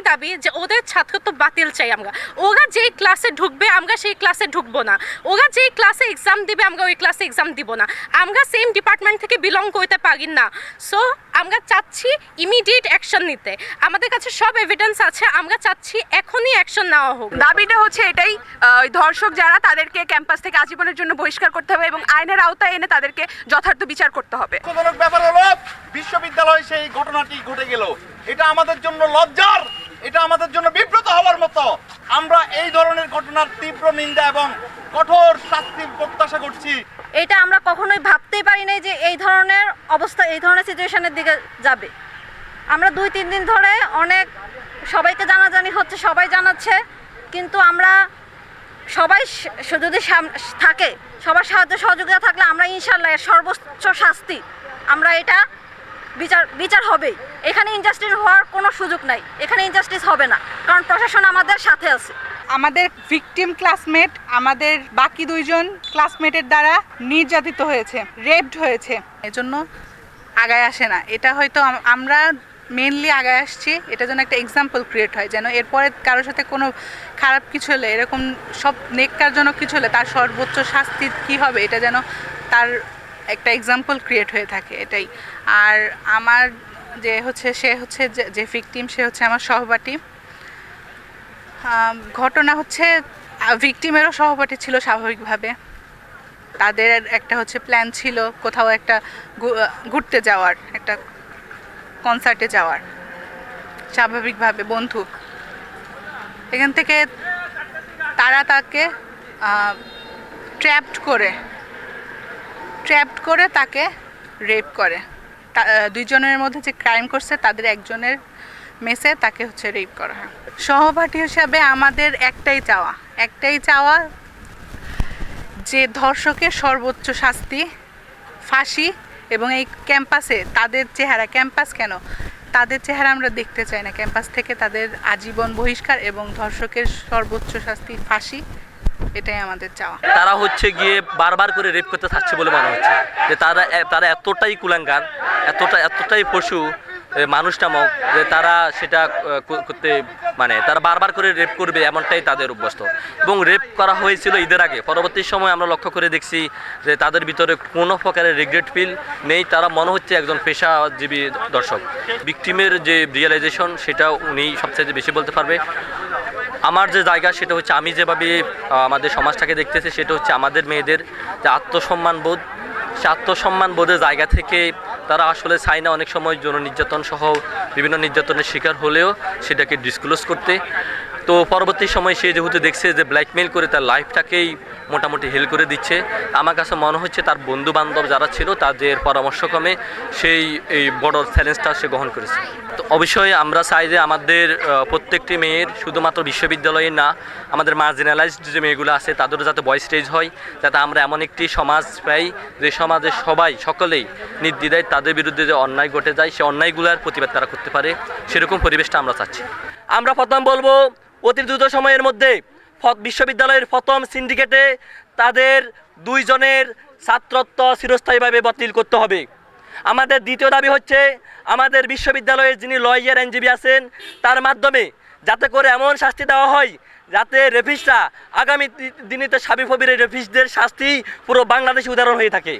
একটাই দাবি যে ওদের ছাত্রত্ব বাতিল চাই আমরা। ওরা যেই ক্লাসে ঢুকবে আমরা সেই ক্লাসে ঢুকবো না। ওরা যেই ক্লাসে এক্সাম দিবে আমরা ওই ক্লাসে এক্সাম দিব না। আমরা সেম ডিপার্টমেন্ট থেকে বিলং করতে পারি না। সো আমরা চাচ্ছি ইমিডিয়েট অ্যাকশন নিতে। আমাদের কাছে সব এভিডেন্স আছে আমরা চাচ্ছি এখনই অ্যাকশন নেওয়া হোক। দাবিটা হচ্ছে এটাই ওই ধর্ষক যারা তাদেরকে ক্যাম্পাস থেকে আজীবনের জন্য বহিষ্কার করতে হবে এবং আইনের আওতায় এনে তাদেরকে যথার্থ বিচার করতে হবে। ব্যাপার হলো বিশ্ববিদ্যালয়ে সেই ঘটনাটি ঘটে গেল। এটা আমাদের জন্য লজ্জার এটা আমাদের জন্য বিব্রত হওয়ার মতো। আমরা এই ধরনের ঘটনার তীব্র নিন্দা এবং কঠোর শাস্তির প্রত্যাশা করছি। এটা আমরা কখনোই ভাবতেই পারি নাই যে এই ধরনের অবস্থা, এই ধরনের সিচুয়েশনের দিকে যাবে। আমরা দুই, তিন দিন ধরে অনেক সবাইকে জানাজানি হচ্ছে, সবাই জানাচ্ছে, কিন্তু আমরা সবাই যদি থাকে, সবার সাহায্য সহযোগিতা থাকলে আমরা ইনশাল্লাহ সর্বোচ্চ শাস্তি। আমরা এটা বিচার বিচার হবেই। এখানে ইনজাস্টিস হওয়ার কোনো সুযোগ নাই। এখানে ইনজাস্টিস হবে না। কারণ প্রশাসন আমাদের সাথে আছে। আমাদের ভিকটিম ক্লাসমেট আমাদের বাকি দুইজন ক্লাসমেটের দ্বারা নির্যাতিত হয়েছে রেপড হয়েছে। এজন্য আগায় আসে না। এটা হয়তো আমরা মেনলি আগায় আসছি। এটা যেন একটা এক্সাম্পল ক্রিয়েট হয়, যেন এরপরে কারোর সাথে কোনো খারাপ কিছু হলে, এরকম সব নেককারজনক কিছু হলে, তার সর্বোচ্চ শাস্তি কী হবে, এটা যেন তার একটা এক্সাম্পল ক্রিয়েট হয়ে থাকে, এটাই। আর আমার যে হচ্ছে, সে হচ্ছে যে- ভিকটিম সে হচ্ছে আমার সহপাঠী। ঘটনা হচ্ছে ভিকটিমেরও সহপাঠী ছিল স্বাভাবিকভাবে। তাদের একটা হচ্ছে প্ল্যান ছিল কোথাও একটা ঘুরতে যাওয়ার, একটা কনসার্টে যাওয়ার। স্বাভাবিকভাবে বন্ধু। এখান থেকে তারা তাকে ট্র্যাপড করে ট্র্যাপড করে তাকে রেপ করে। দুইজনের মধ্যে যে ক্রাইম করছে, তাদের একজনের মেসে তাকে হচ্ছে রেপ করা হয়। সহপাঠী হিসাবে আমাদের একটাই চাওয়া। একটাই চাওয়া যে ধর্ষকের সর্বোচ্চ শাস্তি, ফাঁসি এবং এই ক্যাম্পাসে তাদের চেহারা, ক্যাম্পাস কেন? তাদের চেহারা আমরা দেখতে চাই না। ক্যাম্পাস থেকে তাদের আজীবন বহিষ্কার এবং ধর্ষকের সর্বোচ্চ শাস্তি, ফাঁসি এটাই আমাদের চাওয়া। তারা হচ্ছে গিয়ে বারবার করে রেপ করতে থাকছে বলে মনে হচ্ছে। যে তারা তারা এতটাই কুলাঙ্গার, এতটা, এতটাই পশু মানুষ নামক, যে তারা সেটা করতে মানে তারা বারবার করে রেপ করবে এমনটাই তাদের অভ্যস্ত। এবং রেপ করা হয়েছিল ঈদের আগে। পরবর্তী সময় আমরা লক্ষ্য করে দেখছি যে তাদের ভিতরে কোনো প্রকারের রিগ্রেট ফিল নেই। তারা মনে হচ্ছে একজন পেশাজীবী দর্শক। ভিকটিমের যে রিয়েলাইজেশন সেটা উনি সবচেয়ে বেশি বলতে পারবে। আমার যে জায়গা সেটা হচ্ছে আমি যেভাবে আমাদের সমাজটাকে দেখতেছি, সেটা হচ্ছে আমাদের মেয়েদের যে আত্মসম্মান বোধ। সে আত্মসম্মান বোধের জায়গা থেকে তারা আসলে চায় না অনেক সময় যৌন নির্যাতন সহ বিভিন্ন নির্যাতনের শিকার হলেও সেটাকে ডিসক্লোজ করতে। তো পরবর্তী সময় সে যেহেতু দেখছে যে ব্ল্যাকমেল করে তার লাইফটাকেই মোটামুটি হেল করে দিচ্ছে আমার কাছে মনে হচ্ছে তার বন্ধু বান্ধব যারা ছিল তাদের পরামর্শক্রমে সেই এই বড় চ্যালেঞ্জটা সে গ্রহণ করেছে। তো অবশ্যই আমরা চাই যে আমাদের প্রত্যেকটি মেয়ের শুধুমাত্র বিশ্ববিদ্যালয়ে না, আমাদের মার্জিনালাইজড যে মেয়েগুলো আছে তাদেরও যাতে বয়স স্টেজ হয়, যাতে আমরা এমন একটি সমাজ পাই যে সমাজে সবাই, সকলেই নির্দ্বিধায় তাদের বিরুদ্ধে যে অন্যায় ঘটে যায়, সে অন্যায়গুলোর প্রতিবাদ তারা করতে পারে, সেরকম পরিবেশটা আমরা চাচ্ছি। আমরা প্রথম বলব অতি দ্রুত সময়ের মধ্যে বিশ্ববিদ্যালয়ের প্রথম সিন্ডিকেটে তাদের দুইজনের ছাত্রত্ব চিরস্থায়ীভাবে বাতিল করতে হবে। আমাদের দ্বিতীয় দাবি হচ্ছে, আমাদের বিশ্ববিদ্যালয়ে যিনি লয়ার আইনজীবী আছেন, তার মাধ্যমে যাতে করে এমন শাস্তি দেওয়া হয় যাতে রেফিসরা আগামী দি- দিনেতে সাবিফবির রেফিসদের শাস্তি পুরো বাংলাদেশে উদাহরণ হয়ে থাকে।